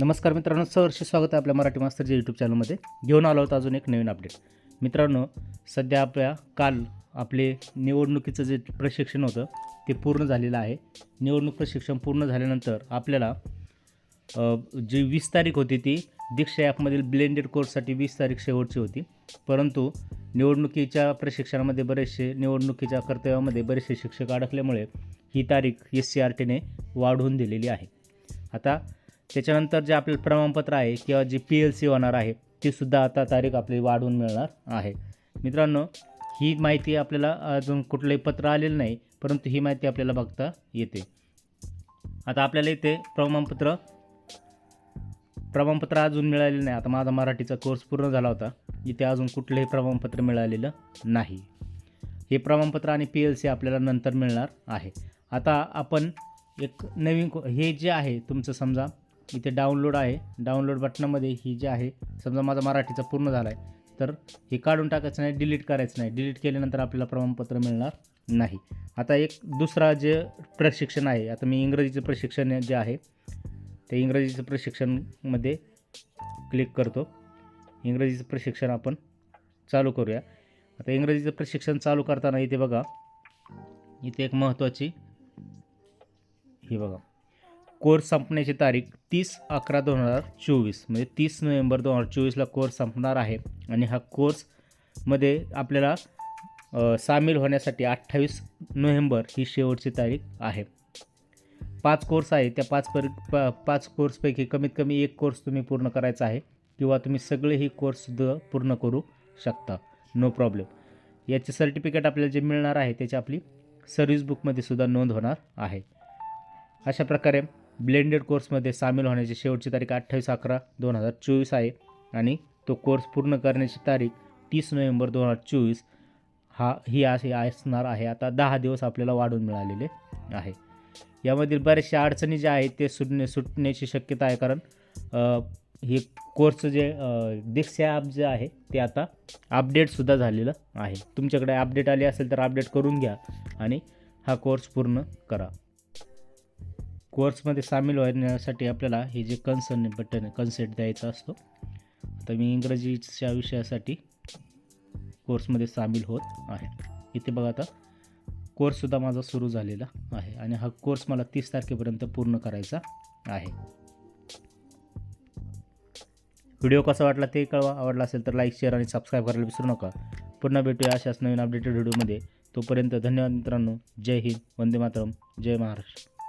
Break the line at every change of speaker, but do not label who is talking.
नमस्कार मित्रांनो सहर्ष स्वागत आहे आपल्या मराठी मास्तरच्या यूट्यूब चॅनलमध्ये घेऊन आलो होतो अजून एक नवीन अपडेट मित्रांनो सध्या आपल्या काल आपले निवडणुकीचं जे प्रशिक्षण होतं ते पूर्ण झालेलं आहे. निवडणूक प्रशिक्षण पूर्ण झाल्यानंतर आपल्याला जी वीस तारीख होती ती दीक्षा ॲपमधील ब्लेंडेड कोर्ससाठी वीस तारीख शेवटची होती. परंतु निवडणुकीच्या प्रशिक्षणामध्ये बरेचसे निवडणुकीच्या कर्तव्यामध्ये बरेचसे शिक्षक अडकल्यामुळे ही तारीख एस सी आर टीने वाढवून दिलेली आहे. आता त्याच्यानंतर जे आपलं प्रमाणपत्र आहे किंवा जी पी एल सी होणार आहे ती सुद्धा आता तारीख आपली वाढवून मिळणार आहे. मित्रांनो ही माहिती आपल्याला अजून कुठलंही पत्र आलेलं नाही परंतु ही माहिती आपल्याला बघता येते. आता आपल्याला इथे प्रमाणपत्र प्रमाणपत्र अजून मिळालेलं नाही. आता माझा मराठीचा कोर्स पूर्ण झाला होता. इथे अजून कुठलंही प्रमाणपत्र मिळालेलं नाही. हे प्रमाणपत्र आणि पी एल सी आपल्याला नंतर मिळणार आहे. आता आपण एक नवीन हे जे आहे तुमचं समजा इथे डाउनलोड आहे. डाउनलोड बटनामध्ये ही जी आहे समजा माझा मराठीचा पूर्ण झाला आहे तर हे काढून टाकायचं नाही डिलीट करायचं नाही. डिलीट केल्यानंतर आपल्याला प्रमाणपत्र मिळणार नाही. आता एक दुसरा जे प्रशिक्षण आहे आता मी इंग्रजीचं प्रशिक्षण जे आहे ते इंग्रजीचं प्रशिक्षणमध्ये क्लिक करतो. इंग्रजीचं प्रशिक्षण आपण चालू करूया. आता इंग्रजीचं प्रशिक्षण चालू करताना इथे बघा इथे एक महत्त्वाची ही बघा. कोर्स संपण्याची तारीख तीस अकरा दोन हजार चोवीस. म्हणजे तीस नोव्हेंबर दोन हजार चोवीसला कोर्स संपणार आहे. आणि हा कोर्समध्ये आपल्याला सामील होण्यासाठी अठ्ठावीस नोव्हेंबर ही शेवटची तारीख आहे. पाच कोर्स आहे त्या पाच पर पा पाच कोर्सपैकी कमीत कमी एक कोर्स तुम्ही पूर्ण करायचा आहे किंवा तुम्ही सगळेही कोर्ससुद्धा पूर्ण करू शकता. नो प्रॉब्लेम याचे सर्टिफिकेट आपल्याला जे मिळणार आहे त्याची आपली सर्व्हिस बुकमध्ये सुद्धा नोंद होणार आहे. अशा प्रकारे ब्लेंडेड कोर्समध्ये सामील होण्याची शेवटची तारीख अठ्ठावीस अकरा दोन हजार चोवीस आहे. आणि तो कोर्स पूर्ण करण्याची तारीख तीस नोव्हेंबर दोन हजार चोवीस हा ही असे असणार आहे. आता दहा दिवस आपल्याला वाढून मिळालेले आहे. यामधील बऱ्याचशा अडचणी ज्या आहेत ते सुटणे सुटण्याची शक्यता आहे. कारण हे कोर्सचं जे दीक्षा ॲप जे आहे ते आता अपडेटसुद्धा झालेलं आहे. तुमच्याकडे अपडेट आली असेल तर अपडेट करून घ्या आणि हा कोर्स पूर्ण करा. कोर्समध्ये सामील होण्यासाठी आपल्याला हे जे कन्सर्न बटन कन्सेंट द्यायचा असतो आता मी इंग्रजीच्या विषयासाठी कोर्समध्ये सामील होत आहे. इथे बघा आता कोर्ससुद्धा माझा सुरू झालेला आहे आणि हा कोर्स मला तीस तारखेपर्यंत पूर्ण करायचा आहे. व्हिडिओ कसा वाटला ते कळवा आवडला असेल तर लाईक शेअर आणि सबस्क्राईब करायला विसरू नका. पुन्हा भेटूया अशाच नवीन अपडेटेड व्हिडिओमध्ये तोपर्यंत धन्यवाद मित्रांनो. जय हिंद वंदे मातरम जय महाराष्ट्र.